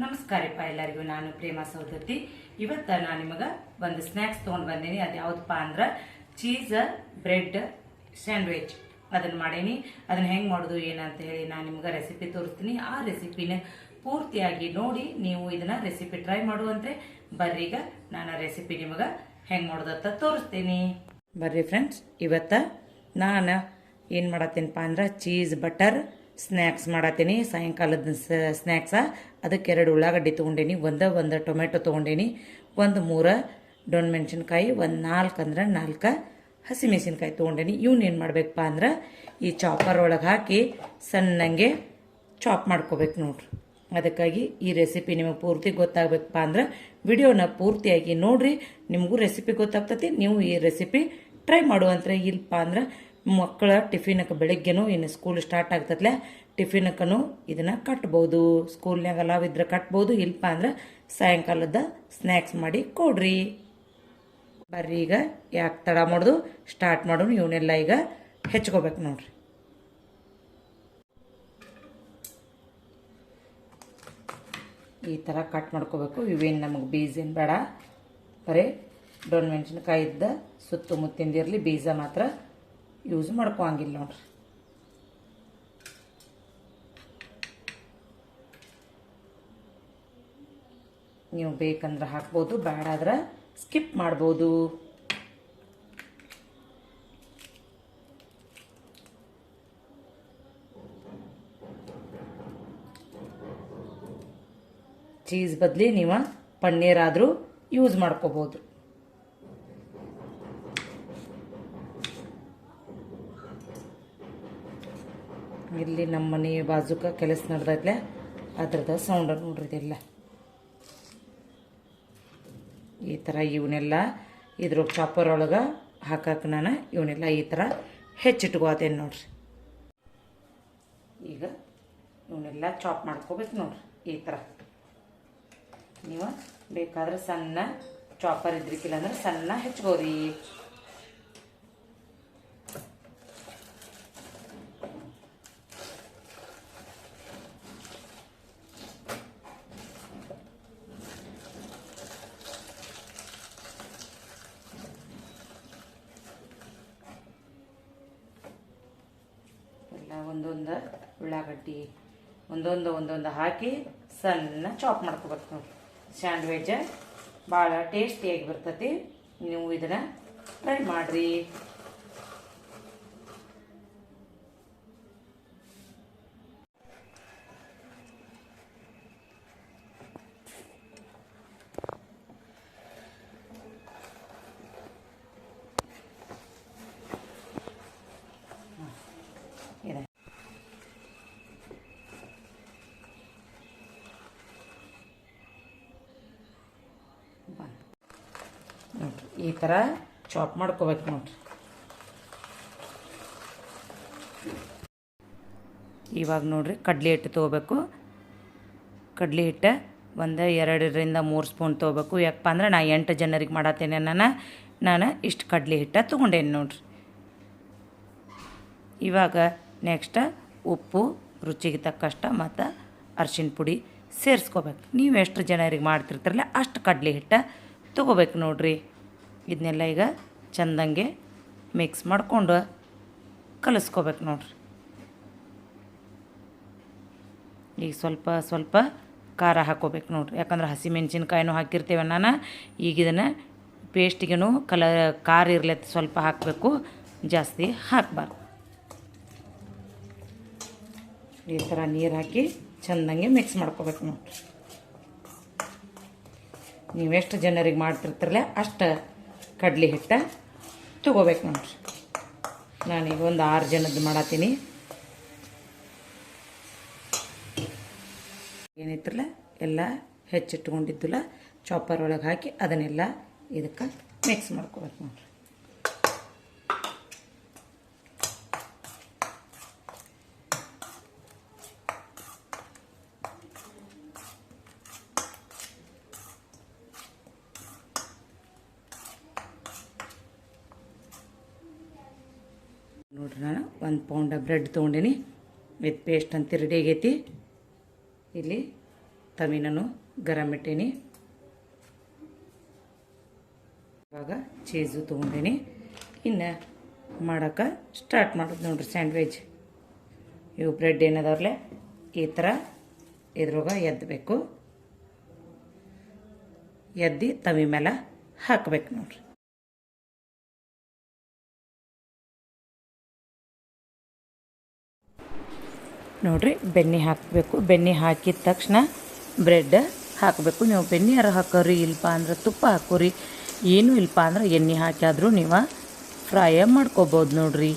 ನಮಸ್ಕಾರಪ್ಪ ಎಲ್ಲರಿಗೂ. ನಾನು ಪ್ರೇಮ ಸೌದತ್ತಿ ಇವತ್ತ ನಾನು ನಿಮಗೆ ಒಂದು ಸ್ನ್ಯಾಕ್ಸ್ ತೊಗೊಂಡು ಬಂದೀನಿ. ಅದು ಯಾವುದಪ್ಪ ಅಂದ್ರೆ ಚೀಸ್ ಬ್ರೆಡ್ ಸ್ಯಾಂಡ್ವಿಚ್ ಅದನ್ನ ಮಾಡೀನಿ. ಅದನ್ನ ಹೆಂಗೆ ಮಾಡೋದು ಏನಂತ ಹೇಳಿ ನಾನು ನಿಮ್ಗೆ ರೆಸಿಪಿ ತೋರಿಸ್ತೀನಿ. ಆ ರೆಸಿಪಿನ ಪೂರ್ತಿಯಾಗಿ ನೋಡಿ ನೀವು ಇದನ್ನ ರೆಸಿಪಿ ಟ್ರೈ ಮಾಡುವಂತೆ. ಬರ್ರೀಗ ನಾನು ರೆಸಿಪಿ ನಿಮಗೆ ಹೆಂಗೆ ಮಾಡೋದಂತ ತೋರಿಸ್ತೀನಿ. ಬರ್ರಿ ಫ್ರೆಂಡ್ಸ್ ಇವತ್ತ ನಾನು ಏನು ಮಾಡತ್ತೀನಪ್ಪ ಅಂದ್ರೆ ಚೀಸ್ ಬಟರ್ ಸ್ನ್ಯಾಕ್ಸ್ ಮಾಡತ್ತೀನಿ. ಸಾಯಂಕಾಲದ ಸ್ನ್ಯಾಕ್ಸ? ಅದಕ್ಕೆ ಎರಡು ಉಳ್ಳಾಗಡ್ಡಿ ತೊಗೊಂಡೇನಿ, ಒಂದು ಒಂದು ಟೊಮೆಟೊ ತೊಗೊಂಡೇನಿ, ಒಂದು ಮೂರ ಡೊಣ್ ಮೆಣಸಿನ್ಕಾಯಿ ಒಂದು ನಾಲ್ಕು ಅಂದ್ರೆ ನಾಲ್ಕು ಹಸಿಮೆಣಸಿನ್ಕಾಯಿ ತೊಗೊಂಡೇನಿ. ಇವ್ನ ಏನು ಮಾಡಬೇಕಪ್ಪ ಅಂದ್ರೆ ಈ ಚಾಪರ್ ಒಳಗೆ ಹಾಕಿ ಸಣ್ಣಂಗೆ ಚಾಪ್ ಮಾಡ್ಕೋಬೇಕು ನೋಡ್ರಿ. ಅದಕ್ಕಾಗಿ ಈ ರೆಸಿಪಿ ನಿಮಗೆ ಪೂರ್ತಿ ಗೊತ್ತಾಗಬೇಕಪ್ಪ ಅಂದ್ರೆ ವಿಡಿಯೋನ ಪೂರ್ತಿಯಾಗಿ ನೋಡ್ರಿ. ನಿಮಗೂ ರೆಸಿಪಿ ಗೊತ್ತಾಗ್ತತಿ, ನೀವು ಈ ರೆಸಿಪಿ ಟ್ರೈ ಮಾಡುವಂದ್ರೆ ಇಲ್ಲಪ್ಪ ಅಂದ್ರೆ ಮಕ್ಕಳ ಟಿಫಿನಕ್ಕೆ ಬೆಳಗ್ಗೆನೂ ಇನ್ನು ಸ್ಕೂಲ್ ಸ್ಟಾರ್ಟ್ ಆಗ್ತತ್ಲೆ. ಟಿಫಿನಕ್ಕೂ ಇದನ್ನು ಕಟ್ಬೋದು. ಸ್ಕೂಲ್ನಾಗ ಅಲಾವಿದ್ರೆ ಕಟ್ಬೋದು ಇಲ್ಲಪ್ಪ ಅಂದ್ರೆ ಸಾಯಂಕಾಲದ ಸ್ನ್ಯಾಕ್ಸ್ ಮಾಡಿ ಕೊಡ್ರಿ. ಬರ್ರಿ ಈಗ, ಯಾಕೆ ತಡ ಮಾಡೋದು? ಸ್ಟಾರ್ಟ್ ಮಾಡೋಣ, ಇವನ್ನೆಲ್ಲ ಈಗ ಹೆಚ್ಕೋಬೇಕು ನೋಡ್ರಿ. ಈ ಥರ ಕಟ್ ಮಾಡ್ಕೋಬೇಕು. ಇವೇನು ನಮಗೆ ಬೀಜ ಏನು ಬೇಡ. ಬರೀ ಡೊಣ್ ಮೆಣಸಿನ್ಕಾಯಿ ಇದ್ದ ಸುತ್ತಮುತ್ತಿಂದಿರಲಿ ಬೀಜ ಮಾತ್ರ ಯೂಸ್ ಮಾಡ್ಕೊಂಗಿಲ್ಲ ನೋಡ್ರಿ. ನೀವು ಬೇಕಂದ್ರೆ ಹಾಕ್ಬೋದು ಬೇಡ ಆದ್ರೆ ಸ್ಕಿಪ್ ಮಾಡ್ಬೋದು. ಚೀಸ್ ಬದಲಿ ನೀವು ಪನ್ನೀರ್ ಆದರೂ ಯೂಸ್ ಮಾಡ್ಕೋಬೋದು. ಇಲ್ಲಿ ನಮ್ಮ ಮನೆ ಬಾಜುಕ ಕೆಲಸ ನಡೆದೈತ್ಲೆ. ಅದ್ರದ ಸೌಂಡರ್ ನೋಡ್ರಿ ಇದೆಲ್ಲ ಈ ಥರ ಇವನ್ನೆಲ್ಲ ಇದ್ರ ಚಾಪರ್ ಒಳಗೆ ಹಾಕಕ್ಕೆ ನಾನು ಇವನ್ನೆಲ್ಲ ಈ ಥರ ಹೆಚ್ಚಿಟ್ಕೋತೇನೆ ನೋಡ್ರಿ. ಈಗ ಇವನ್ನೆಲ್ಲ ಚಾಪ್ ಮಾಡ್ಕೋಬೇಕು ನೋಡ್ರಿ ಈ ಥರ ನೀವು ಬೇಕಾದ್ರೆ ಸಣ್ಣ ಚಾಪರ್ ಇದ್ರಿಕ್ಕಿಲ್ಲ ಅಂದ್ರೆ ಸಣ್ಣ ಹೆಚ್ಕೋರಿ ಎಲ್ಲ ಒಂದೊಂದು ಉಳ್ಳಾಗಡ್ಡಿ, ಒಂದೊಂದು ಒಂದೊಂದು ಹಾಕಿ ಸಣ್ಣ ಚಾಪ್ ಮಾಡ್ಕೋಬೇಕು ನೋಡಿ ಸ್ಯಾಂಡ್ವಿಜ್ ಭಾಳ ಟೇಸ್ಟಿಯಾಗಿ ಬರ್ತತಿ. ನೀವು ಇದನ್ನು ಟ್ರೈ ಮಾಡಿರಿ ಇದೆ ನೋಡ್ರಿ ಈ ಥರ ಚಾಪ್ ಮಾಡ್ಕೋಬೇಕು ನೋಡ್ರಿ. ಇವಾಗ ನೋಡ್ರಿ ಕಡ್ಲೆ ಹಿಟ್ಟು ತೊಗೋಬೇಕು. ಕಡ್ಲೆ ಹಿಟ್ಟು ಒಂದು ಎರಡರಿಂದ ಮೂರು ಸ್ಪೂನ್ ತೊಗೋಬೇಕು. ಯಾಕಪ್ಪ ಅಂದ್ರೆ ನಾ ಎಂಟು ಜನರಿಗೆ ಮಾಡತ್ತೇನೆ ನಾನು ನಾನು ಇಷ್ಟು ಕಡ್ಲೆ ಹಿಟ್ಟು ತೊಗೊಂಡೇನೆ ನೋಡ್ರಿ. ಇವಾಗ ನೆಕ್ಸ್ಟ್ ಉಪ್ಪು, ರುಚಿಗೆ ತಕ್ಕಷ್ಟ ಮತ್ತು ಅರ್ಶಿನ ಪುಡಿ ಸೇರಿಸ್ಕೋಬೇಕು. ನೀವು ಎಷ್ಟು ಜನರಿಗೆ ಮಾಡ್ತಿರ್ತಿರಲ್ಲ ಅಷ್ಟು ಕಡಲೆ ಹಿಟ್ಟು ತೊಗೋಬೇಕು ನೋಡ್ರಿ. ಇದನ್ನೆಲ್ಲ ಈಗ ಚಂದಂಗೆ ಮಿಕ್ಸ್ ಮಾಡಿಕೊಂಡು ಕಲಿಸ್ಕೋಬೇಕು ನೋಡ್ರಿ. ಈಗ ಸ್ವಲ್ಪ ಸ್ವಲ್ಪ ಖಾರ ಹಾಕೋಬೇಕು ನೋಡ್ರಿ. ಯಾಕಂದ್ರೆ ಹಸಿಮೆಣ್ಸಿನ್ಕಾಯಿನೂ ಹಾಕಿರ್ತೇವೆ ನಾನು. ಈಗ ಇದನ್ನು ಪೇಸ್ಟಿಗೆನೂ ಕಲ, ಖಾರ ಇರ್ಲತ್ತ ಸ್ವಲ್ಪ ಹಾಕಬೇಕು. ಜಾಸ್ತಿ ಹಾಕಬಾರ್ದು. ಈ ಥರ ನೀರು ಹಾಕಿ ಚೆಂದಂಗೆ ಮಿಕ್ಸ್ ಮಾಡ್ಕೋಬೇಕು ನೋಡ್ರಿ. ನೀವೆಷ್ಟು ಜನರಿಗೆ ಮಾಡ್ತಿರ್ತಿರಲ್ಲ ಅಷ್ಟು ಕಡ್ಲೆ ಹಿಟ್ಟು ತೊಗೋಬೇಕು ನೋಡ್ರಿ. ನಾನೀಗ ಒಂದು ಆರು ಜನದ್ದು ಮಾಡತ್ತೀನಿ. ಏನಿತ್ತಲ್ಲ, ಎಲ್ಲ ಹೆಚ್ಚಿಟ್ಕೊಂಡಿದ್ದಿಲ್ಲ ಚಾಪರ್ ಒಳಗೆ ಹಾಕಿ ಅದನ್ನೆಲ್ಲ ಇದಕ್ಕೆ ಮಿಕ್ಸ್ ಮಾಡ್ಕೋಬೇಕು ನೋಡ್ರಿ. ನೋಡ್ರಿ ನಾನು. ಒಂದು ಪೌಂಡ ಬ್ರೆಡ್ ತೊಗೊಂಡೀನಿ. ವಿತ್ ಪೇಸ್ಟ್ ಅಂತ ರೆಡಿ ಆಗೈತಿ. ಇಲ್ಲಿ ತವಿನೂ ಗರಂ ಇಟ್ಟೀನಿ. ಇವಾಗ ಚೀಸು ತೊಗೊಂಡೀನಿ. ಇನ್ನು ಮಾಡೋಕೆ ಸ್ಟಾರ್ಟ್ ಮಾಡೋದು ನೋಡ್ರಿ ಸ್ಯಾಂಡ್ವಿಚ್ ಇವು ಬ್ರೆಡ್ ಏನದವ್ರಲ್ಲೇ? ಈ ಥರ ಇದ್ರೊಳಗೆ ಎದ್ದಬೇಕು ಎದ್ದು ತವಿ ಮೇಲೆ ಹಾಕಬೇಕು ನೋಡ್ರಿ. ನೋಡ್ರಿ, ಬೆಣ್ಣೆ ಹಾಕಬೇಕು. ಬೆಣ್ಣೆ ಹಾಕಿದ ತಕ್ಷಣ ಬ್ರೆಡ್ ಹಾಕಬೇಕು. ನೀವು ಬೆಣ್ಣೆ ಯಾರು ಹಾಕೋರಿ, ಇಲ್ಪ ಅಂದ್ರೆ ತುಪ್ಪ ಹಾಕೋರಿ. ಏನೂ ಇಲ್ಪ ಅಂದ್ರೆ ಎಣ್ಣೆ ಹಾಕಿಯಾದರೂ ನೀವು ಫ್ರೈ ಮಾಡ್ಕೋಬೋದು ನೋಡ್ರಿ.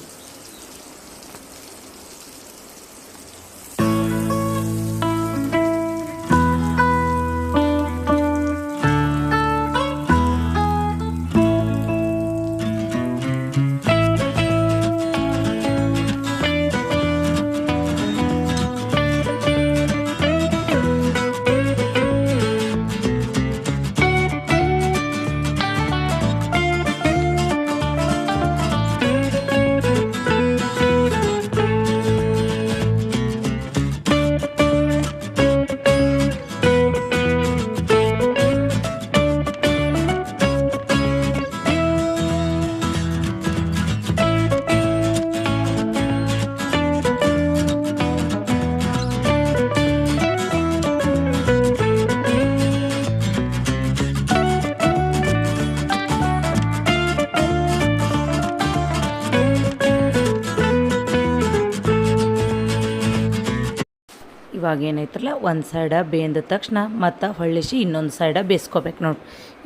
ಏನೈತ್ರಲ್ಲ ಒಂದು ಸೈಡ ಬೇಂದ ತಕ್ಷಣ ಮತ್ತು ಹೊಳ್ಳಿಸಿ ಇನ್ನೊಂದು ಸೈಡ ಬೇಯಿಸ್ಕೋಬೇಕು ನೋಡಿ.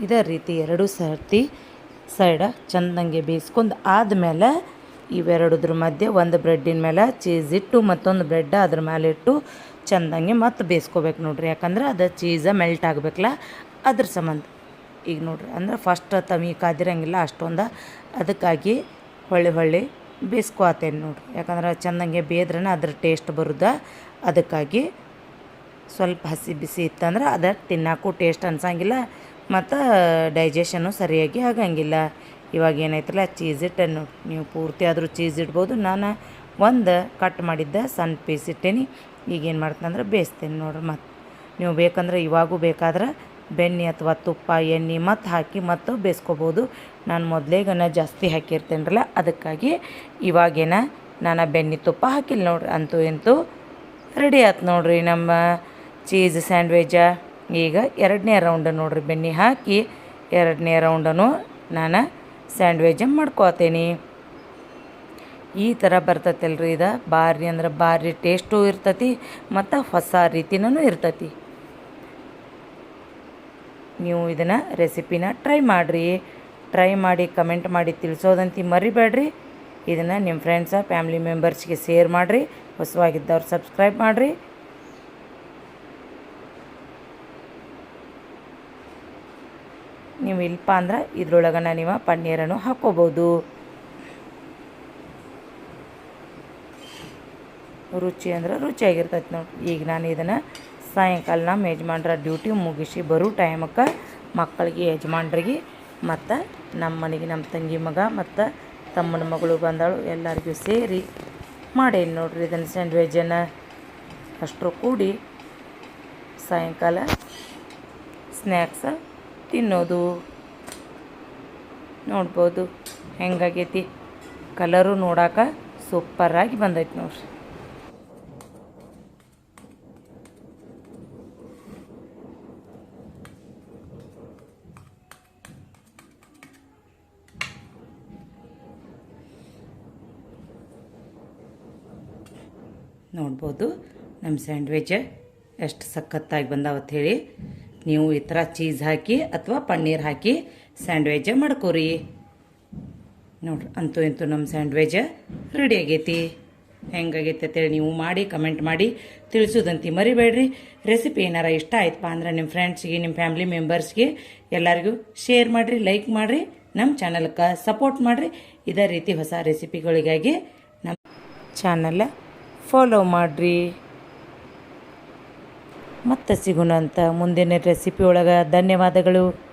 ಇದೇ ರೀತಿ ಎರಡು ಸರ್ತಿ ಸೈಡ ಚಂದಂಗೆ ಬೇಯಿಸ್ಕೊಂಡು ಆದಮೇಲೆ ಇವೆರಡುದ್ರ ಮಧ್ಯೆ ಒಂದು ಬ್ರೆಡ್ಡಿನ ಮೇಲೆ ಚೀಸ್ ಇಟ್ಟು ಮತ್ತೊಂದು ಬ್ರೆಡ್ ಅದ್ರ ಮೇಲೆ ಇಟ್ಟು ಚಂದಂಗೆ ಮತ್ತು ಬೇಯಿಸ್ಕೋಬೇಕು ನೋಡ್ರಿ. ಯಾಕಂದ್ರೆ ಅದು ಚೀಸ ಮೆಲ್ಟ್ ಆಗಬೇಕಲ್ಲ, ಅದ್ರ ಸಂಬಂಧ. ಈಗ ನೋಡ್ರಿ, ಅಂದ್ರೆ ಫಸ್ಟ್ ತಮಿ ಕಾದಿರಂಗಿಲ್ಲ ಅಷ್ಟೊಂದು. ಅದಕ್ಕಾಗಿ ಹೊಳ್ಳಿ ಹೊಳ್ಳಿ ಬೇಯಿಸ್ಕೊತೇನೆ ನೋಡಿರಿ. ಯಾಕಂದ್ರೆ ಚಂದಂಗೆ ಬೇದ್ರನ ಅದ್ರ ಟೇಸ್ಟ್ ಬರುದ. ಅದಕ್ಕಾಗಿ ಸ್ವಲ್ಪ ಹಸಿ ಬಿಸಿ ಇತ್ತಂದ್ರೆ ಅದು ತಿನ್ನಕ್ಕೂ ಟೇಸ್ಟ್ ಅನ್ಸಂಗಿಲ್ಲ. ಮತ್ತು ಡೈಜೆಷನು ಸರಿಯಾಗಿ ಆಗಂಗಿಲ್ಲ. ಇವಾಗ ಏನಾಯ್ತಲ್ಲ ಚೀಸ್ ಇಟ್ಟೆನು ನೀವು ಪೂರ್ತಿ ಆದರೂ ಚೀಸ್ ಇಡ್ಬೋದು. ನಾನು ಒಂದು ಕಟ್ ಮಾಡಿದ್ದ ಸಣ್ಣ ಪೀಸ್ ಇಟ್ಟೇನಿ. ಈಗೇನು ಮಾಡ್ತಂದ್ರೆ ಬೇಯಿಸ್ತೇನೆ ನೋಡ್ರಿ ಮತ್ತು. ನೀವು ಬೇಕಂದ್ರೆ ಇವಾಗೂ ಬೇಕಾದ್ರೆ ಬೆಣ್ಣೆ ಅಥವಾ ತುಪ್ಪ, ಎಣ್ಣೆ ಮತ್ತು ಹಾಕಿ ಮತ್ತು ಬೇಯಿಸ್ಕೊಬೋದು. ನಾನು ಮೊದಲೇಗನ ಜಾಸ್ತಿ ಹಾಕಿರ್ತೇನರಲ್ಲ, ಅದಕ್ಕಾಗಿ ಇವಾಗೇನ ನಾನು ಬೆಣ್ಣೆ ತುಪ್ಪ ಹಾಕಿಲ್ಲ ನೋಡ್ರಿ. ಅಂತೂ ಇಂತೂ ರೆಡಿ ಆಯ್ತು ನೋಡ್ರಿ ನಮ್ಮ ಚೀಸ್ ಸ್ಯಾಂಡ್ವಿಜ ಈಗ ಎರಡನೇ ರೌಂಡ್ ನೋಡ್ರಿ ಬೆಣ್ಣೆ ಹಾಕಿ, ಎರಡನೇ ರೌಂಡನು ನಾನು ಸ್ಯಾಂಡ್ವಿಚ್ ಮಾಡ್ಕೋತೇನೆ. ಈ ಥರ ಬರ್ತೈತಲ್ರಿ ಇದು. ಭಾರಿ ಅಂದ್ರೆ ಭಾರಿ ಟೇಸ್ಟು ಇರ್ತತಿ, ಮತ್ತು ಹೊಸ ರೀತಿನೂ ಇರ್ತೈತಿ. ನೀವು ಇದನ್ನು ರೆಸಿಪಿನ ಟ್ರೈ ಮಾಡಿರಿ. ಟ್ರೈ ಮಾಡಿ ಕಮೆಂಟ್ ಮಾಡಿ ತಿಳಿಸೋದಂತಿ ಮರಿಬೇಡ್ರಿ. ಇದನ್ನು ನಿಮ್ಮ ಫ್ರೆಂಡ್ಸ ಫ್ಯಾಮಿಲಿ ಮೆಂಬರ್ಸ್ಗೆ ಶೇರ್ ಮಾಡಿರಿ. ಹೊಸವಾಗಿದ್ದವ್ರು ಸಬ್ಸ್ಕ್ರೈಬ್ ಮಾಡಿರಿ. ನೀವು ಇಲ್ಪ ಅಂದ್ರೆ ಇದ್ರೊಳಗನ ನೀವು ಪನ್ನೀರನ್ನು ಹಾಕ್ಕೋಬೋದು ರುಚಿ ಅಂದ್ರೆ ರುಚಿಯಾಗಿರ್ತೈತೆ ನೋಡಿ ಈಗ ನಾನು ಇದನ್ನು ಸಾಯಂಕಾಲ ನಮ್ಮ ಯಜಮಾನ್ರ ಡ್ಯೂಟಿ ಮುಗಿಸಿ ಬರೋ ಟೈಮಕ್ಕೆ ಮಕ್ಕಳಿಗೆ, ಯಜಮಾನ್ರಿಗೆ ಮತ್ತು ನಮ್ಮ ಮನೆಗೆ ನಮ್ಮ ತಂಗಿ ಮಗ ಮತ್ತು ತಮ್ಮನ ಮಗಳು ಬಂದಳು, ಎಲ್ಲರಿಗೂ ಸೇರಿ ಮಾಡೇನಿ ನೋಡ್ರಿ ಇದನ್ನು ಸ್ಯಾಂಡ್ವಿಜನ್ನು ಅಷ್ಟರು ಕೂಡಿ ಸಾಯಂಕಾಲ ಸ್ನ್ಯಾಕ್ಸ ತಿನ್ನೋದು. ನೋಡ್ಬೋದು ಹೆಂಗಾಗೈತಿ. ಕಲರು ನೋಡಾಕ ಸೂಪರಾಗಿ ಬಂದೈತಿ ನೋಡ್ರಿ. ನೋಡ್ಬೋದು. ನಮ್ಮ ಸ್ಯಾಂಡ್ವಿಚ್ ಎಷ್ಟು ಸಖತ್ತಾಗಿ ಬಂದಾವತ್ತು ಹೇಳಿ. ನೀವು ಈ ಥರ ಚೀಸ್ ಹಾಕಿ ಅಥವಾ ಪನ್ನೀರ್ ಹಾಕಿ ಸ್ಯಾಂಡ್ವಿಚ್ ಮಾಡ್ಕೋರಿ. ನೋಡ್ರಿ, ಅಂತೂ ಇಂತೂ ನಮ್ಮ ಸ್ಯಾಂಡ್ವಿಚ್ ರೆಡಿ ಆಗೈತಿ. ಹೆಂಗಾಗೈತೆ ಅಂತೇಳಿ ನೀವು ಮಾಡಿ ಕಮೆಂಟ್ ಮಾಡಿ ತಿಳಿಸೋದಂತಿ ಮರಿಬೇಡ್ರಿ. ರೆಸಿಪಿ ಏನಾರ ಇಷ್ಟ ಆಯ್ತಪ್ಪ ಅಂದ್ರೆ ನಿಮ್ಮ ಫ್ರೆಂಡ್ಸ್ಗೆ ನಿಮ್ಮ ಫ್ಯಾಮಿಲಿ ಮೆಂಬರ್ಸ್ಗೆ ಎಲ್ಲರಿಗೂ ಶೇರ್ ಮಾಡಿರಿ ಲೈಕ್ ಮಾಡಿರಿ. ನಮ್ಮ ಚಾನಲ್ಗೆ ಸಪೋರ್ಟ್ ಮಾಡಿರಿ. ಇದೇ ರೀತಿ ಹೊಸ ರೆಸಿಪಿಗಳಿಗಾಗಿ ನಮ್ಮ ಚಾನಲ್ ಫಾಲೋ ಮಾಡಿರಿ. ಮತ್ತೆ ಸಿಗೋಣ ಅಂತ ಮುಂದಿನ ರೆಸಿಪಿ ಒಳಗೆ ಧನ್ಯವಾದಗಳು.